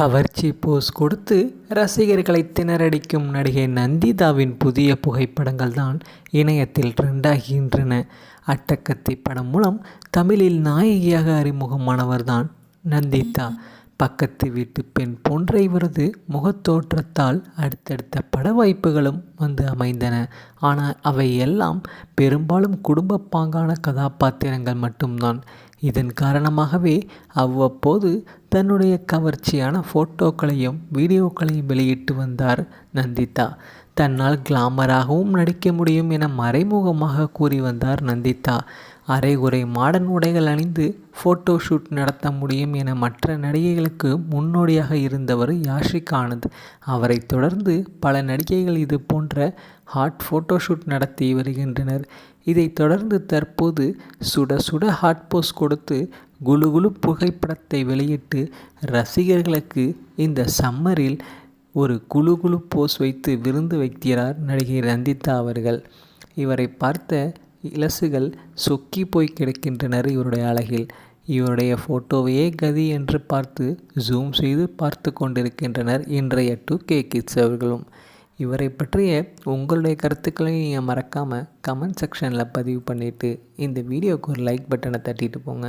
கவர்ச்சி போஸ் கொடுத்து ரசிகர்களை திணறடிக்கும் நடிகை நந்திதாவின் புதிய புகைப்படங்கள் தான் இணையத்தில் ட்ரெண்டாகின்றன. அட்டக்கத்தி படம் மூலம் தமிழில் நாயகியாக அறிமுகமானவர் தான் நந்திதா. பக்கத்து வீட்டு பெண் போன்ற இவரது முகத்தோற்றத்தால் அடுத்தடுத்த பட வாய்ப்புகளும் வந்து அமைந்தன. ஆனால் அவை எல்லாம் பெரும்பாலும் குடும்ப பாங்கான கதாபாத்திரங்கள் மட்டும்தான். இதன் காரணமாகவே அவ்வப்போது தன்னுடைய கவர்ச்சியான ஃபோட்டோக்களையும் வீடியோக்களையும் வெளியிட்டு வந்தார் நந்திதா. தன்னால் கிளாமராகவும் நடிக்க முடியும் என மறைமுகமாக கூறி வந்தார் நந்திதா. அரைகுறை மாடர்ன் உடைகள் அணிந்து ஃபோட்டோ ஷூட் நடத்த முடியும் என மற்ற நடிகைகளுக்கு முன்னோடியாக இருந்தவர் யாஷிக் ஆனந்த். அவரைத் தொடர்ந்து பல நடிகைகள் இது போன்ற ஹாட் ஃபோட்டோ ஷூட் நடத்தி வருகின்றனர். இதைத் தொடர்ந்து தற்போது சுட சுட ஹாட் போஸ் கொடுத்து குலு குலு புகைப்படத்தை வெளியிட்டு ரசிகர்களுக்கு இந்த சம்மரில் ஒரு குலு குலு போஸ் வைத்து விருந்து வைக்கிறார் நடிகை ரந்திதா அவர்கள். இவரை பார்த்த இலசுகள் சொக்கி போய் கிடக்கின்றனர் இவருடைய அழகில். இவருடைய ஃபோட்டோவையே கதி என்று பார்த்து ஜூம் செய்து பார்த்து கொண்டிருக்கின்றனர் இன்றைய டூ கே கிட்ஸ் அவர்களும். இவரை பற்றிய உங்களுடைய கருத்துக்களை நீங்கள் மறக்காமல் கமெண்ட் செக்ஷனில் பதிவு பண்ணிவிட்டு இந்த வீடியோவுக்கு ஒரு லைக் பட்டனை தட்டிட்டு போங்க.